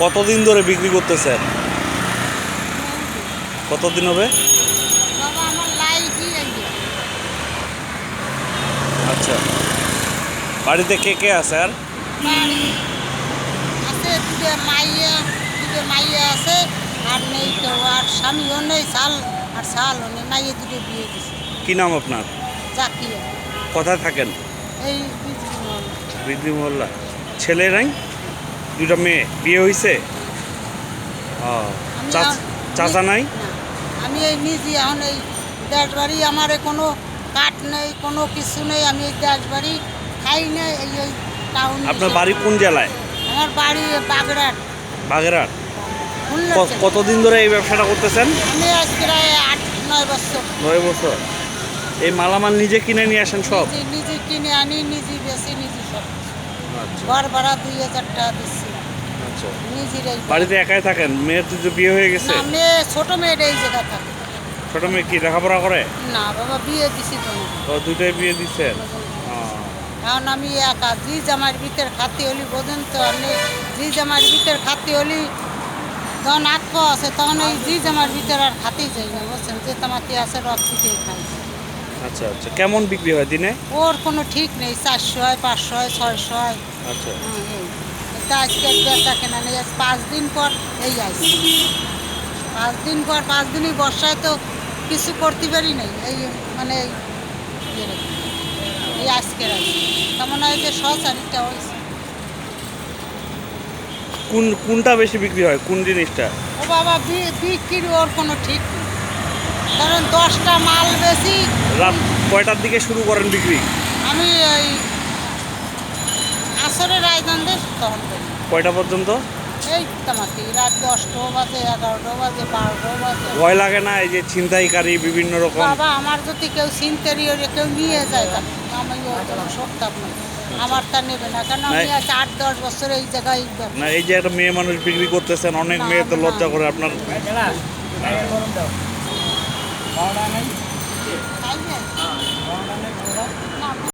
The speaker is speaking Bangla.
কতদিন ধরে বিক্রি করতেছেন? কতদিন হবে? আচ্ছা। বাড়িতে কে কে আছে আর? মাইয়া মাইয়া আছে আর নেই তো আর স্বামীও নেই শাল আর শালও নেই মাইয়ে দুটো বিয়ে দিছে। কি নাম আপনার? জাকিয়া। কোথায় থাকেন? এই মহল্লা। ছেলে নাই? দুটো মেয়ে। বিয়ে হয়েছে ও চাচ- নাই? আমি এই নিজে এখন এই দেশ বাড়ি আমার কোনো কাঠ নেই কোনো কিছু নেই আমি এই দেশ বাড়ি খাই না এই ওই টাউন আপনার বাড়ি কোন জেলায়? আমার বাড়ি বাগড়াট ক- কতদিন ধরে এই ব্যবসাটা করতেছেন? আমি আজ প্রায় আট নয় বছর। নয় বছর। এই মালামাল নিজে কিনে নিয়ে আসেন সব? নিজে কিনে আনি নিজে বেশি নিজে ঘর ভাড়া দুই হাজার টাকা দিচ্ছি। আচ্ছা। বাড়িতে একাই থাকেন? মেয়ের তো বিয়ে হয়ে গেছে? না মেয়ে ছোট মেয়ের এই জায়গা থাকে। ছোট মেয়ে কি লেখাপড়া করে? না বাবা বিয়ে দিছি তো। দুইটাই বিয়ে দিচ্ছেন? এখন আমি একা জি জামার ভিতর খাতি হলি বোঝেন তো আমি জি জামার ভিতর খাতি হলি যখন আত্ম আছে তখন এই জি জামার ভিতর আর খাতেই যাই না বুঝছেন? যে তামাতি আছে রক্তিতে খাই। আচ্ছা আচ্ছা। কেমন বিক্রি হয় দিনে? ওর কোনো ঠিক নেই চারশো হয় পাঁচশো হয় ছয়শো হয়। আচ্ছা। এটা আজকে বেচা কেনা নেই আজ পাঁচ দিন পর এই আসছে পাঁচ দিন পর পাঁচ দিনই বর্ষায় তো কিছু করতে পারি নাই এই মানে এই ইয়ে আজকের আসছে তেমন হয় যে ছ চারিটা হয়েছে কোন কোনটা বেশি বিক্রি হয়? কোন জিনিসটা? ও বাবা বিক্রি ওর কোনো ঠিক নেই। কারণ দশটা মাল বেশি। রাত কয়টার দিকে শুরু করেন বিক্রি? আমি ওই আসরের আয়োজন দেশ তখন করি। কয়টা পর্যন্ত? এই রাত দশটাও বাজে এগারোটাও বাজে বারোটাও বাজে। ভয় লাগে না এই যে ছিনতাইকারী বিভিন্ন রকম? বাবা আমার যদি কেউ চিনতেরি ওরে কেউ নিয়ে যায় তা আমি জন্য সপ্তাহ আমার তা নেবে না কারণ আমি। আজ আট দশ বছর এই জায়গায় না এই যে একটা মেয়ে মানুষ বিক্রি করতেছেন অনেক মেয়ে তো লজ্জা করে আপনার। đang lấy. Đấy nhỉ. Con đang lấy con đó.